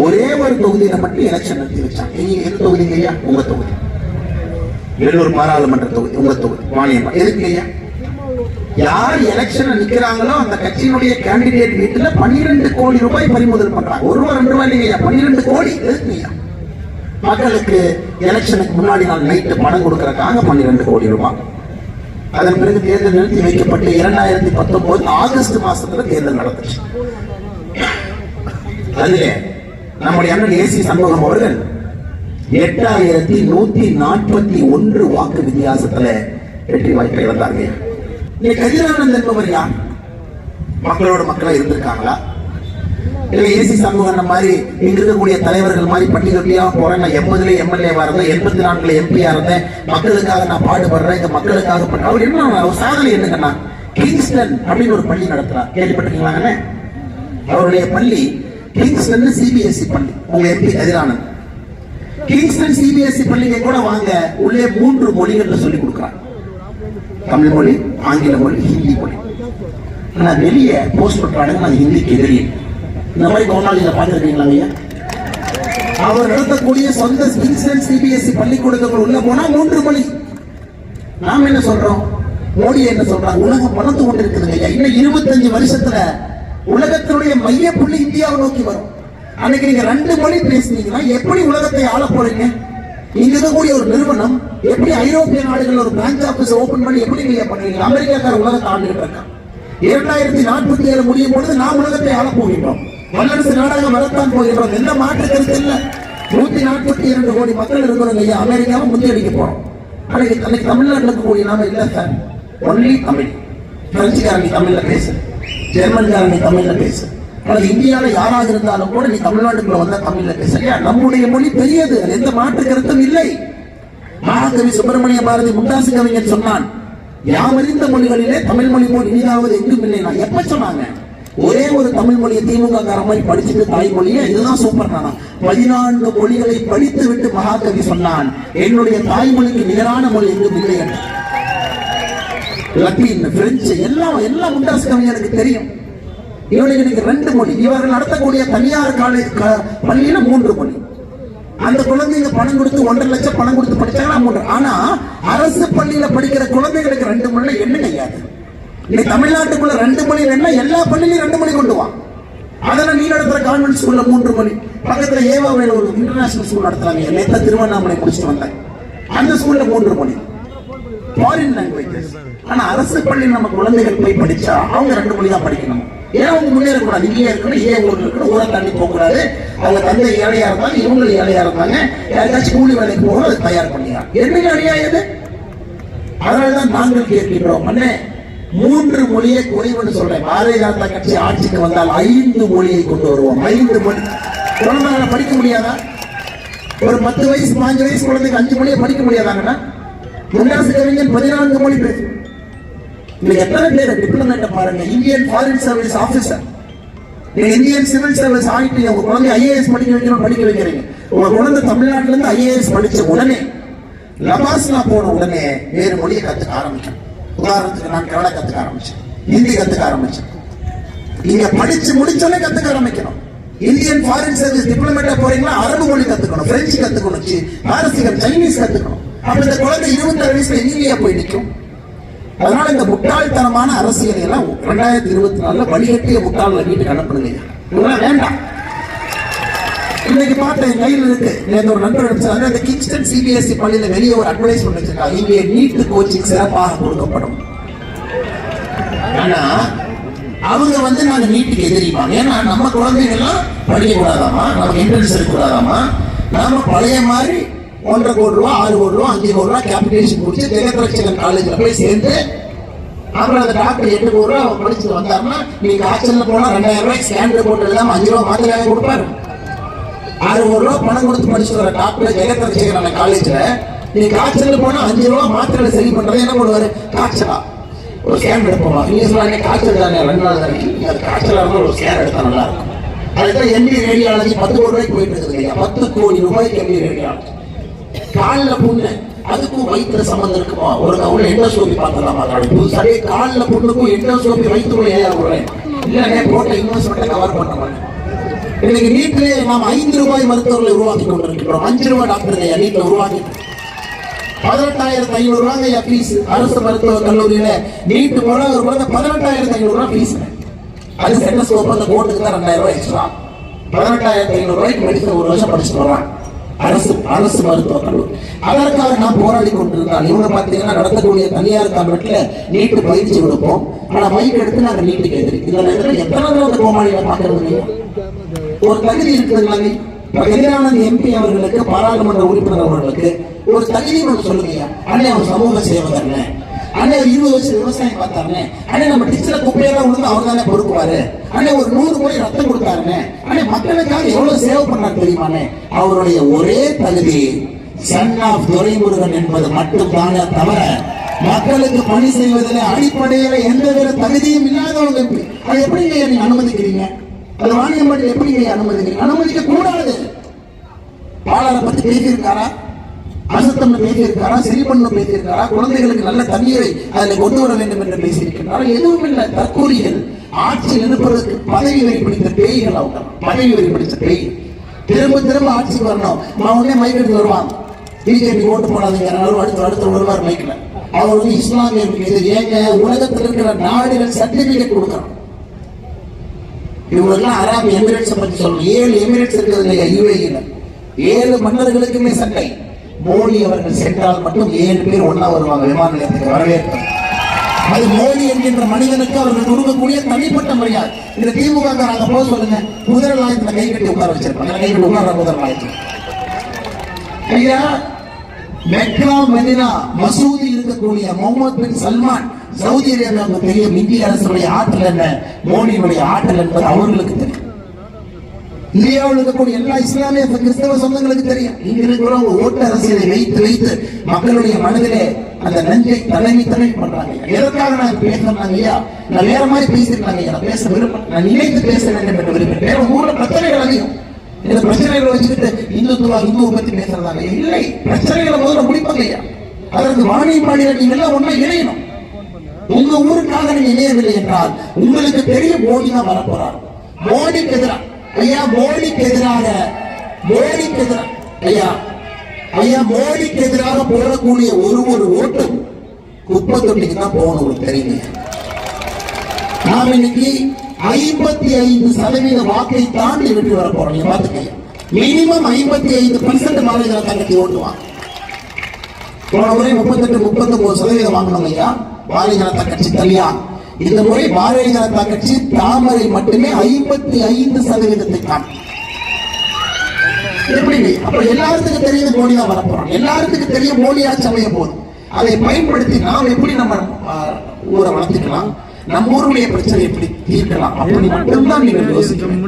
ஒரே ஒரு தொகுதியில மட்டும் எலெக்ஷன் நடத்தி வச்சாங்க. நீங்க எந்த தொகுதிங்க ஐயா உங்க தொகுதி. வேலூர் பாராளுமன்ற தொகுதி உங்க தொகுதி. மானியம் எதுக்கு ஐயா யார் எலெக்ஷன் நிக்கிறாங்களோ அந்த கட்சியினுடைய கேண்டிடேட் வீட்டுல பன்னிரெண்டு கோடி ரூபாய் பறிமுதல் பண்றாங்க. ஒரு ரூபாய் ரெண்டு ரூபாய் இல்லைங்க பன்னிரெண்டு கோடி. எதுக்கு மக்களுக்கு எலெக்ஷனுக்கு முன்னாடி நாள் நைட்டு பணம் கொடுக்கறதுக்காக பன்னிரெண்டு கோடி ரூபாய். அதன் பிறகு தேர்தல் நிறுத்தி வைக்கப்பட்டு இரண்டாயிரத்தி பத்தொன்பது ஆகஸ்ட் மாசத்துல தேர்தல் நடந்துச்சு. அதுல நம்முடைய அண்ணன் ஏசி சண்முகம் அவர்கள் எட்டாயிரத்தி நூத்தி நாற்பத்தி ஒன்று வாக்கு வித்தியாசத்துல வெற்றி வாய்ப்பை இழந்தாங்க இன்னைக்கு கதிரானந்த் என்பவர் யார்? மக்களோட மக்களா இருந்திருக்காங்களா? இல்ல ஏசி சமூகம் மாதிரி இங்க இருக்கக்கூடிய தலைவர்கள் மாதிரி பட்டி தொட்டியா போறேன் நான் எண்பதுல எம்எல்ஏவா இருந்தேன் எண்பத்தி நான்குல எம்பியா இருந்தேன். மக்களுக்காக நான் பாடுபடுறேன் இந்த மக்களுக்காக பண்ண அவர் என்ன அவர் சாதனை என்னங்கன்னா கிங்ஸ்டன் அப்படின்னு ஒரு பள்ளி நடத்துறார். கேள்விப்பட்டிருக்கீங்களாங்கண்ணே அவருடைய பள்ளி கிங்ஸ்டன் சிபிஎஸ்சி பள்ளி. உங்க எம்பி கதிரானந்த் கிங்ஸ்டன் சிபிஎஸ்சி பள்ளிங்க கூட வாங்க. உள்ளே மூன்று மொழிகள் சொல்லி கொடுக்குறாங்க தமிழ் மொழி ஆங்கில மொழி ஹிந்தி மொழி. ஆனா வெளியே போஸ்ட் பண்றாங்க நான் ஹிந்திக்கு எதிரி. இந்த மாதிரி கவர்னாலியில் பார்த்துருக்கீங்களா ஐயா அவர் நடத்தக்கூடிய சொந்த கிங்ஸ்டன் சிபிஎஸ்சி பள்ளிக்கூடத்துக்குள் உள்ள போனா மூன்று மொழி. நாம என்ன சொல்றோம்? மோடி என்ன சொல்றாங்க உலகம் வளர்ந்து கொண்டிருக்குதுங்க ஐயா. இன்னும் இருபத்தஞ்சு வருஷத்துல உலகத்தினுடைய மைய புள்ளி இந்தியாவை நோக்கி வரும். அன்னைக்கு நீங்க ரெண்டு மொழி பேசுனீங்கன்னா எப்படி உலகத்தை ஆள போறீங்க? இங்க இருக்கக்கூடிய ஒரு நிறுவனம் எப்படி ஐரோப்பிய நாடுகள் ஒரு பிரான்ச் ஆபீஸ் ஓபன் பண்ணி எப்படி நீங்க பண்ணுவீங்க? அமெரிக்காக்கார உலகத்தை ஆண்டுகிட்டு இருக்கான் இரண்டாயிரத்தி நாற்பத்தி ஏழு முடியும் பொழுது நாம் உலகத்தை ஆள போகின்றோம். வல்லரசு நாடாக வரத்தான் போகின்றோம். எந்த மாற்று கருத்து இல்ல. நூத்தி நாற்பத்தி இரண்டு கோடி மக்கள் இருக்கிறோம் ஐயா அமெரிக்காவை முந்தியடிக்க போறோம். அன்னைக்கு அன்னைக்கு தமிழ்நாட்டில் இருக்கக்கூடிய நாம இல்ல சார். ஒன்லி தமிழ். பிரெஞ்சுக்காரங்க தமிழ்ல பேசு நீ தமிழ்ல பேசு. அல்லது இந்தியால யாராக இருந்தாலும் கூட நீ தமிழ்நாட்டுக்குள்ள வந்தா தமிழ்ல பேச நம்முடைய மொழி பெரியது அது எந்த மாற்று கருத்தும் இல்லை. மகாகவி சுப்பிரமணிய பாரதி முண்டாசு கவிஞர் சொன்னான் யாமறிந்த மொழிகளிலே தமிழ் மொழி போல் இனிதாவது எங்கும் இல்லை. நான் எப்ப சொன்னாங்க? ஒரே ஒரு தமிழ் மொழியை திமுக கார மாதிரி படிச்சுட்டு தாய்மொழியை இதுதான் சூப்பர் நானா? பதினான்கு மொழிகளை படித்து விட்டு மகாகவி சொன்னான் என்னுடைய தாய்மொழிக்கு நிகரான மொழி எங்கும் இல்லை என்று. லத்தீன் பிரெஞ்சு எல்லாம் எல்லாம் முண்டாசு கவிஞருக்கு தெரியும். இவனுக்கு இன்னைக்கு ரெண்டு மொழி. இவர்கள் நடத்தக்கூடிய தனியார் காலேஜ் பள்ளியில மூன்று மொழி. அந்த குழந்தைங்க பணம் கொடுத்து ஒன்றரை லட்சம் பணம் கொடுத்து படிச்சாங்கன்னா மூன்று. ஆனா அரசு பள்ளியில படிக்கிற குழந்தைகளுக்கு ரெண்டு மொழி என்ன கிடையாது? இன்னைக்கு தமிழ்நாட்டுக்குள்ள ரெண்டு மொழி வேணா எல்லா பள்ளியிலும் ரெண்டு மொழி கொண்டு வா. அதெல்லாம் நீ நடத்துற கான்வென்ட் ஸ்கூல்ல மூன்று மொழி. பக்கத்துல ஏவாவேல ஒரு இன்டர்நேஷனல் ஸ்கூல் நடத்துறாங்க. நேத்த திருவண்ணாமலை முடிச்சுட்டு வந்தேன். அந்த ஸ்கூல்ல மூன்று மொழி. ஃபாரின் லாங்குவேஜஸ் ஆனா அரசு பள்ளி நம்ம குழந்தைகள் போய் படிச்சா அவங்க ரெண்டு மொழி தான் படிக்கணும். ஏன் அவங்க முன்னேறக்கூடாது இங்கே இருக்கணும் ஏன் ஊர்ல இருக்கணும் ஊரை தாண்டி போகக்கூடாது அவங்க தந்தை ஏழையா இருந்தாங்க இவங்க ஏழையா இருந்தாங்க. யாருக்காச்சும் கூலி வேலைக்கு போகணும் அது தயார் பண்ணியா? என்ன அநியாயம் அதனாலதான் நாங்கள் கேட்கின்றோம். அண்ணே மூன்று மொழியை குறைவுன்னு சொல்றேன். பாரதிய ஜனதா கட்சி ஆட்சிக்கு வந்தால் ஐந்து மொழியை கொண்டு வருவோம். ஐந்து மொழி. குழந்தைகளை படிக்க முடியாதா? ஒரு பத்து வயசு பாஞ்சு வயசு குழந்தைக்கு அஞ்சு மொழியை படிக்க முடியாதாங்கன்னா முண்டாசு கவிஞன் பதினான்கு மொழி பேசு இன்னைக்கு எத்தனை பேர் டிப்ளமேட்ட பாருங்க? இந்தியன் ஃபாரின் சர்வீஸ் ஆபீசர் நீங்க இந்தியன் சிவில் சர்வீஸ் ஆகிட்டு உங்க குழந்தை ஐஏஎஸ் படிக்க வைக்கணும் படிக்க வைக்கிறீங்க. உங்க குழந்தை தமிழ்நாட்டுல இருந்து ஐஏஎஸ் படிச்ச உடனே லபாஸ்னா போன உடனே வேறு மொழியை கத்துக்க ஆரம்பிக்கும். உதாரணத்துக்கு நான் கன்னட கத்துக்க ஆரம்பிச்சேன். ஹிந்தி கத்துக்க ஆரம்பிச்சேன். நீங்க படிச்சு முடிச்சோடனே கத்துக்க ஆரம்பிக்கணும். இந்தியன் ஃபாரின் சர்வீஸ் டிப்ளமேட்டா போறீங்களா? அரபு மொழி கத்துக்கணும் பிரெஞ்சு கத்துக்கணும் பாரசீகம் சைனீஸ் கத்துக்கணும். அப்ப இந்த குழந்தை இருபத்தாறு வயசுல எங்கேயா போய் நிற்கும் அதனால இந்த முட்டாள்தனமான அரசியலை எல்லாம் ரெண்டாயிரத்தி இருபத்தி நாலுல வழிகட்டிய முட்டாள்களை வீட்டுக்கு அனுப்பணுங்க இதெல்லாம் வேண்டாம். இன்னைக்கு பார்த்தேன் என் கையில் இருக்கு. நேற்று ஒரு நண்பர் அனுப்பிச்சாங்க அந்த கிங்ஸ்டன் சிபிஎஸ்இ பள்ளியில வெளியே ஒரு அட்வர்டைஸ்மெண்ட் வச்சிருக்காங்க. இங்கே நீட் கோச்சிங் சிறப்பாக கொடுக்கப்படும். ஆனா அவங்க வந்து நாங்க நீட்டுக்கு எதிரிப்பாங்க. ஏன்னா நம்ம குழந்தைங்க எல்லாம் படிக்க கூடாதாமா நமக்கு என்ட்ரன்ஸ் இருக்க கூடாதாமா நாம பழைய மாதிரி ஒன்றரை கோடி ரூபா ஆறு கோடி ரூபா அஞ்சு கோடி ரூபா கேபிடேஷன் கொடுத்து ஜெகத்ரட்சகன் காலேஜில் போய் சேர்ந்து அப்புறம் அந்த டாக்டர் எட்டு கோடி ரூபா அவர் படிச்சுட்டு வந்தாருன்னா நீங்க காய்ச்சல்ல போனா ரெண்டாயிரம் ரூபாய் ஸ்கேன் ரிப்போர்ட் இல்லாம அஞ்சு ரூபா மாத்திரையாக கொடுப்பாரு. ஆறு ஒரு ரூபா பணம் கொடுத்து படிச்சு வர டாக்டர் ஜெகத்ரட்சகன் அந்த காலேஜில் நீ காய்ச்சல் போனா அஞ்சு ரூபா மாத்திரை சரி பண்றது என்ன பண்ணுவாரு? காய்ச்சலா. ஒரு ஸ்கேன் எடுப்போம் நீங்க சொல்றாங்க காய்ச்சல் தானே ரெண்டு நாள் தானே. அது காய்ச்சலா இருந்தால் ஒரு ஸ்கேன் எடுத்தா நல்லா இருக்கும். அதுதான் எம்பி ரேடியாலஜி பத்து கோடி ரூபாய்க்கு போயிட்டு இருக்குது இல்லையா பத்து கோடி ரூபாய்க்கு எம்பி ரேடியாலஜி காலில் புண்ணு அதுக்கும் வயிற்றுல சம்மந்தம் இருக்குமா? ஒரு கவுல எண்டோஸ்கோபி பார்த்துடலாமா சரி காலில் புண்ணுக்கும் எண்டோஸ்கோபி வயிற்றுக்குள்ள ஏன் விடுறேன். இல்லைங்க போட்ட இன்வெஸ்ட்மெண்ட்டை கவர் பண்ண மாட்டேன். இன்னைக்கு நீட்டிலே நாம் ஐந்து ரூபாய் மருத்துவர்களை உருவாக்கி கொண்டிருக்கிறோம் அஞ்சு ரூபாய் டாக்டர்களை நீட்டில் உருவாக்கி. பதினெட்டாயிரத்தி ஐநூறு ரூபாங்க ஐயா ஃபீஸ் அரசு மருத்துவ கல்லூரியில நீட்டு போல ஒரு குழந்தை பதினெட்டாயிரத்தி ஐநூறு ரூபாய் ஃபீஸ் அது சென்டஸ்கோப் அந்த கோட்டுக்கு தான் ரெண்டாயிரம் ரூபாய் எக்ஸ்ட்ரா பதினெட்டாயிரத்தி ஐநூறு ரூபாய்க்கு மெடிசன் ஒரு வருஷம் படிச்சுட்டு வர்றான் அரசு அரசு மருத்துவ கல்லூரி அதற்காக நான் போராடி கொண்டிருந்தால் இவங்க பார்த்தீங்கன்னா நடத்தக்கூடிய தனியார் கல்வெட்டுல நீட்டு பயிற்சி கொடுப்போம். ஆனா மைக் எடுத்து நாங்க நீட்டு எதிரி இதுல நேரத்துல எத்தனை தடவை அந்த கோமாளிகளை ஒரு தகுதி இருக்குதுங்களா கதிரானந்த் எம்பி அவர்களுக்கு பாராளுமன்ற உறுப்பினர் அவர்களுக்கு ஒரு தகுதி ஒன்று சொல்லுங்க அண்ணே அவன் சமூக சேவகர்னு அண்ணே இருபது வருஷம் விவசாயம் பார்த்தாருன்னு அண்ணே நம்ம டிச்சில குப்பையெல்லாம் விழுந்து அவர் தானே பொறுக்குவாரு. அண்ணே ஒரு நூறு கோடி ரத்தம் கொடுத்தாருன்னு அண்ணே மக்களுக்காக எவ்வளவு சேவை பண்ணார் தெரியுமாண்ணே? அவருடைய ஒரே தகுதி சன் ஆஃப் துரைமுருகன் என்பது மட்டும்தானே தவிர மக்களுக்கு பணி செய்வதில் அடிப்படையில எந்த வித தகுதியும் இல்லாதவங்க எப்படி அதை எப்படி நீங்க அனுமதிக்கிறீங்க? அது வாணியம்பாடியில் எப்படி நீங்க அனுமதிக்கிறீங்க? அனுமதிக்க கூடாது பாலரை பத்தி பேசியிருக்காரா? அசுத்தம்னு பேசியிருக்காரா சரி பண்ணு பேசியிருக்காரா குழந்தைகளுக்கு நல்ல தண்ணீரை அதில் கொண்டு வர வேண்டும் என்று பேசியிருக்கிறாரா? எதுவும் இல்லை. தற்கூலிகள் ஆட்சியில் இருப்பதற்கு பதவி வரி பிடித்த பேய்கள் அவங்க. பதவி வரி பிடித்த பேய். திரும்ப திரும்ப ஆட்சிக்கு வரணும். நான் உடனே மைக் எடுத்து வருவான். பிஜேபி ஓட்டு போடாதீங்க. அடுத்து அடுத்து வருவார் மைக்கில் அவர் வந்து இஸ்லாமியர்களுக்கு இது ஏங்க உலகத்தில் இருக்கிற நாடுகள் சர்டிபிகேட் கொடுக்கணும். இவங்களுக்கெல்லாம் அராபி எமிரேட்ஸ் பத்தி சொல்லணும். ஏழு எமிரேட்ஸ் இருக்கிறது இல்லையா யூஏஇல ஏழு மன்னர்களுக்குமே சண்டை மோடி அவர்கள் சென்றால் மட்டும் ஏழு பேர் ஒன்னா வருவாங்க விமான நிலையத்துக்கு வரவேற்பு. அது மோடி என்கின்ற மனிதனுக்கு அவர்கள் கொடுக்கக்கூடிய தனிப்பட்ட மரியாதை. இந்த திமுக நாங்க போக சொல்லுங்க. குதிரை லாயத்துல கை கட்டி உட்கார வச்சிருப்பாங்க. கை கட்டி உட்கார குதிரை லாயத்துல ஐயா மெக்ரா மெதினா மசூதி இருக்கக்கூடிய முகமது பின் சல்மான் சவுதி அரேபியாவுக்கு தெரியும். இந்திய அரசுடைய ஆற்றல் என்ன? மோடியினுடைய ஆற்றல் என்பது அவர்களுக்கு தெரியும். இந்தியாவில் இருக்கக்கூடிய எல்லா இஸ்லாமிய கிறிஸ்தவ சொந்தங்களுக்கு தெரியும். இங்க இருக்கிறவங்க ஓட்டு அரசியலை வைத்து வைத்து மக்களுடைய மனதிலே அந்த நஞ்சை தலைமை தலைமை பண்றாங்க. எதற்காக நான் பேசுறேன் ஐயா? நான் வேற மாதிரி பேசிருக்காங்க ஐயா. பேச விரும்ப நான் நினைத்து பேச வேண்டும் என்று விரும்புகிறேன். வேற ஊர்ல பிரச்சனைகள் அதிகம். இந்த பிரச்சனைகளை வச்சுக்கிட்டு இந்துத்துவா இந்துவை பத்தி பேசுறதாங்க இல்லை. பிரச்சனைகளை முதல்ல முடிப்பாங்க ஐயா. அதற்கு வாணியம்பாடியில் நீங்க எல்லாம் ஒண்ணு இணையணும். உங்க ஊருக்காக நீங்க இணையவில்லை என்றால் உங்களுக்கு பெரிய மோடி தான் வரப்போறார். மோடிக்கு எதிராக ஐயா மோடிக்கு எதிராக மோடிக்கு எதிராக ஐயா ஐயா மோடிக்கு எதிராக போடக்கூடிய ஒரு ஒரு ஓட்டு குப்பை தொட்டிக்கு தான் போகணும் உங்களுக்கு தெரியுங்க நாம் இன்னைக்கு ஐம்பத்தி ஐந்து சதவீத வாக்கை தாண்டி வெற்றி வர போறோம். நீங்க பாத்துக்கங்க மினிமம் ஐம்பத்தி ஐந்து பர்சன்ட் மாநில தங்கத்தை ஓட்டுவாங்க போன முறை முப்பத்தெட்டு முப்பத்தி சதவீதம் வாங்கினோம் ஐயா. பாரதிய ஜனதா கட்சி இந்த முறை பாரதிய ஜனதா கட்சி தாமரை மட்டுமே ஐம்பத்தி ஐந்து சதவீதத்தை காணும். எப்படி? அப்ப எல்லாத்துக்கும் தெரியுது மோடி தான் வரப்போறோம் எல்லாத்துக்கும் தெரியும் மோடி ஆட்சி அமைய போகுது. அதை பயன்படுத்தி நாம் எப்படி நம்ம ஊரை வளர்த்துக்கலாம்? நம்ம ஊருடைய பிரச்சனை எப்படி தீர்க்கலாம்? அப்படி மட்டும்தான் நீங்கள் யோசிக்கணும்.